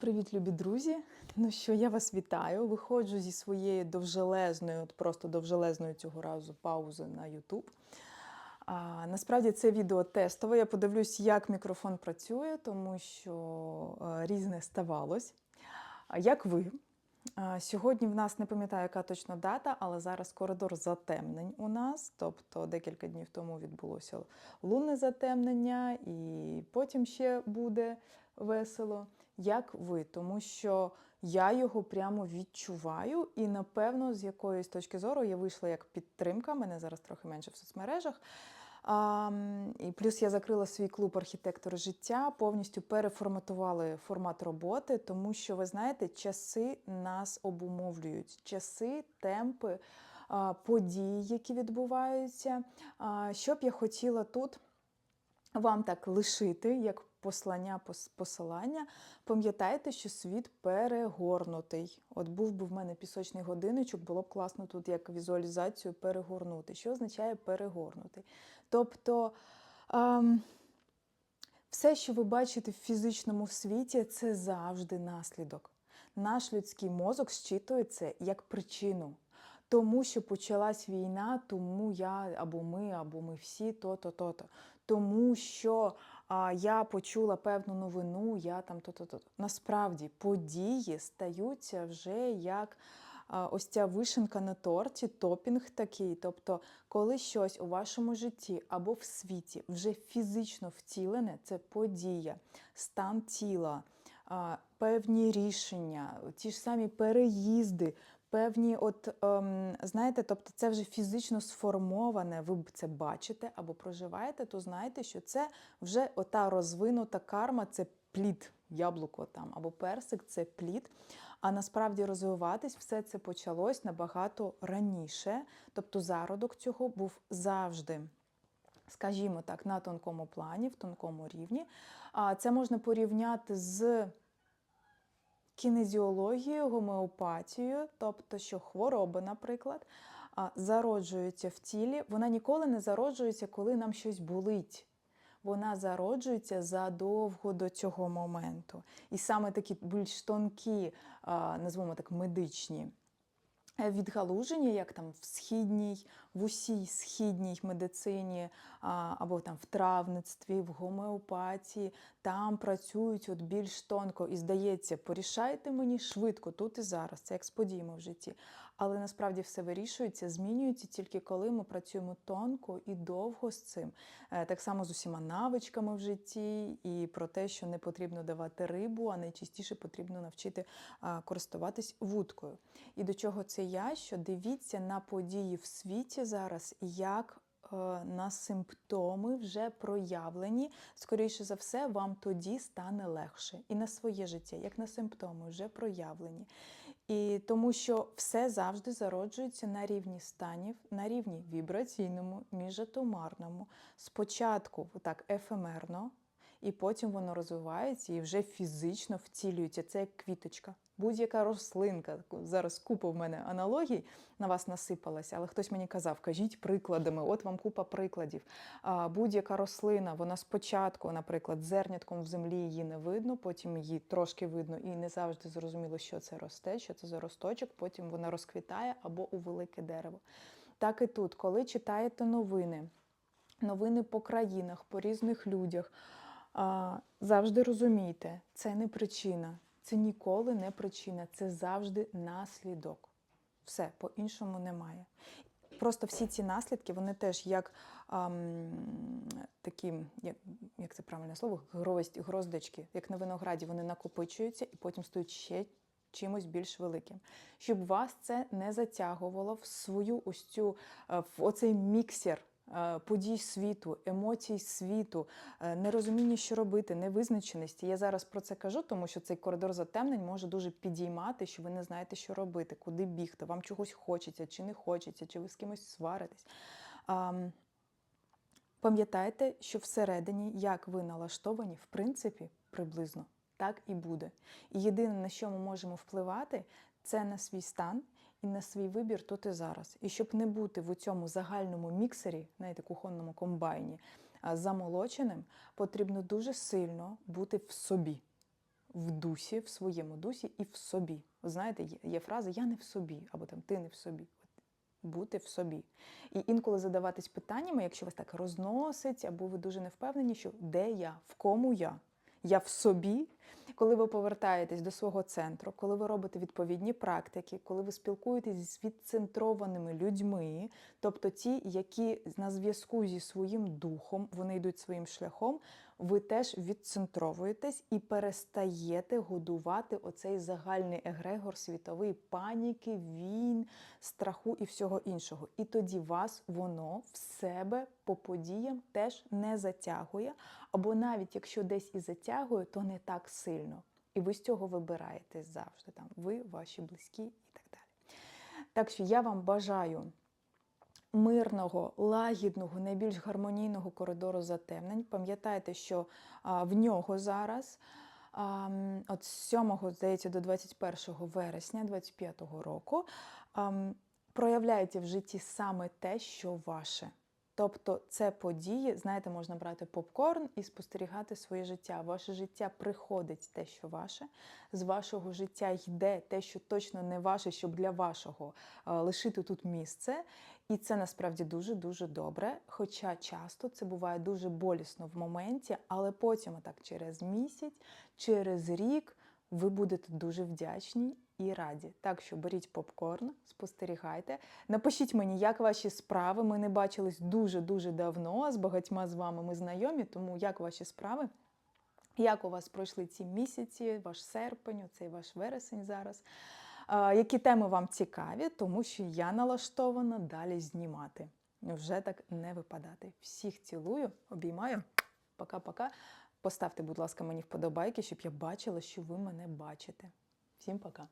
Привіт, любі друзі! Ну що, я вас вітаю. Виходжу зі своєї довжелезної, от просто довжелезної цього разу паузи на. А, насправді це відео тестове. Я подивлюсь, як мікрофон працює, тому що е, різне ставалось. А як ви? А, Сьогодні в нас не пам'ятаю, яка точно дата, але зараз коридор затемнень у нас. Тобто декілька днів тому відбулося лунне затемнення, і потім ще буде весело. Як ви? Тому що я його прямо відчуваю, і напевно, з якоїсь точки зору я вийшла як підтримка. Мене зараз трохи менше в соцмережах. А, і плюс я закрила свій клуб архітектори життя, повністю переформатували формат роботи, тому що ви знаєте, часи нас обумовлюють, часи, темпи, події, які відбуваються. А, Що б я хотіла тут вам так лишити, як послання, посилання, пам'ятайте, що світ перегорнутий. От був би в мене пісочний годинничок, було б класно тут як візуалізацію перегорнути. Що означає перегорнутий? Тобто ем, все, що ви бачите в фізичному світі, це завжди наслідок. Наш людський мозок щитує це як причину. Тому що почалась війна, тому я або ми, або ми всі то-то, то-то. Тому що а, я почула певну новину, я там то-то, то-то. Насправді події стаються вже як ось ця вишенка на торті, топінг такий. Тобто, коли щось у вашому житті або в світі вже фізично втілене, це подія, стан тіла, певні рішення, ті ж самі переїзди. Певні, от ем, знаєте, тобто це вже фізично сформоване, ви б це бачите або проживаєте, то знаєте, що це вже ота розвинута карма, це плід, яблуко там або персик це плід. А насправді розвиватись все це почалось набагато раніше. Тобто зародок цього був завжди. Скажімо так, на тонкому плані, в тонкому рівні. Це можна порівняти з кінезіологією, гомеопатією, тобто, що хвороба, наприклад, а, зароджується в тілі. Вона ніколи не зароджується, коли нам щось болить. Вона зароджується задовго до цього моменту. І саме такі більш тонкі, назвемо так, медичні е, відгалуження, як там в східній, в усій східній медицині, або там в травництві, в гомеопатії, там працюють от більш тонко і здається, порішайте мені швидко тут і зараз. Це як з подіями в житті. Але насправді все вирішується, змінюється тільки коли ми працюємо тонко і довго з цим. Е, Так само з усіма навичками в житті, і про те, що не потрібно давати рибу, а найчастіше потрібно навчити користуватись вудкою. І до чого це я? Що дивіться на події в світі зараз, як е, на симптоми вже проявлені. Скоріше за все, вам тоді стане легше. І на своє життя, як на симптоми, вже проявлені. І тому що все завжди зароджується на рівні станів, на рівні вібраційному, міжатомарному. Спочатку так ефемерно, і потім воно розвивається і вже фізично втілюється. Це як квіточка. Будь-яка рослинка. Зараз купа в мене аналогій на вас насипалася, але хтось мені казав, кажіть прикладами, от вам купа прикладів. Будь-яка рослина, вона спочатку, наприклад, зернятком в землі її не видно, потім її трошки видно і не завжди зрозуміло, що це росте, що це за росточок, потім вона розквітає або у велике дерево. Так і тут, коли читаєте новини, новини по країнах, по різних людях. Завжди розумійте, це не причина, це ніколи не причина, це завжди наслідок. Все, по-іншому немає. Просто всі ці наслідки, вони теж як ам, такі, як, як це правильне слово, грозд- гроздочки, як на винограді, вони накопичуються і потім стають ще чимось більш великим. Щоб вас це не затягувало в свою ось цю, е, в оцей міксер подій світу, емоцій світу, е, нерозуміння, що робити, невизначеності. Я зараз про це кажу, тому що цей коридор затемнень може дуже підіймати, що ви не знаєте, що робити, куди бігти, вам чогось хочеться чи не хочеться, чи ви з кимось сваритесь. Пам'ятайте, що всередині, як ви налаштовані, в принципі, приблизно так і буде. І єдине, на що ми можемо впливати, це на свій стан і на свій вибір тут і зараз. І щоб не бути в цьому загальному міксері, знаєте, кухонному комбайні, замолоченим, потрібно дуже сильно бути в собі. в дусі, в своєму дусі і в собі. Ви знаєте, є, фраза Я не в собі, або там ти не в собі. Бути в собі. І інколи задаватись питаннями, якщо вас так розносить, або ви дуже не впевнені, що де я, в кому я. Я в собі, коли ви повертаєтесь до свого центру, коли ви робите відповідні практики, коли ви спілкуєтесь з відцентрованими людьми, тобто ті, які на зв'язку зі своїм духом, вони йдуть своїм шляхом, ви теж відцентровуєтесь і перестаєте годувати оцей загальний егрегор світової паніки, війн, страху і всього іншого. І тоді вас воно в себе по подіям теж не затягує, або навіть якщо десь і затягує, то не так сильно. І ви з цього вибираєте завжди. Там ви, ваші близькі і так далі. Так що я вам бажаю мирного, лагідного, найбільш гармонійного коридору затемнень. Пам'ятайте, що в нього зараз. От з 7, здається, до 21 вересня 25 року проявляється в житті саме те, що ваше. Тобто це події, знаєте, можна брати попкорн і спостерігати своє життя. Ваше життя приходить те, що ваше, з вашого життя йде те, що точно не ваше, щоб для вашого лишити тут місце. І це насправді дуже-дуже добре. Хоча часто це буває дуже болісно в моменті, але потім, так через місяць, через рік, ви будете дуже вдячні і раді. Так що беріть попкорн, спостерігайте. Напишіть мені, як ваші справи. Ми не бачились дуже-дуже давно. З багатьма з вами ми знайомі, тому як ваші справи? Як у вас пройшли ці місяці, ваш серпень, цей ваш вересень зараз? Які теми вам цікаві, тому що я налаштована далі знімати. Вже так не випадати. Всіх цілую, обіймаю. Пока-пока. Поставте, будь ласка, мені вподобайки, щоб я бачила, що ви мене бачите. Всім пока.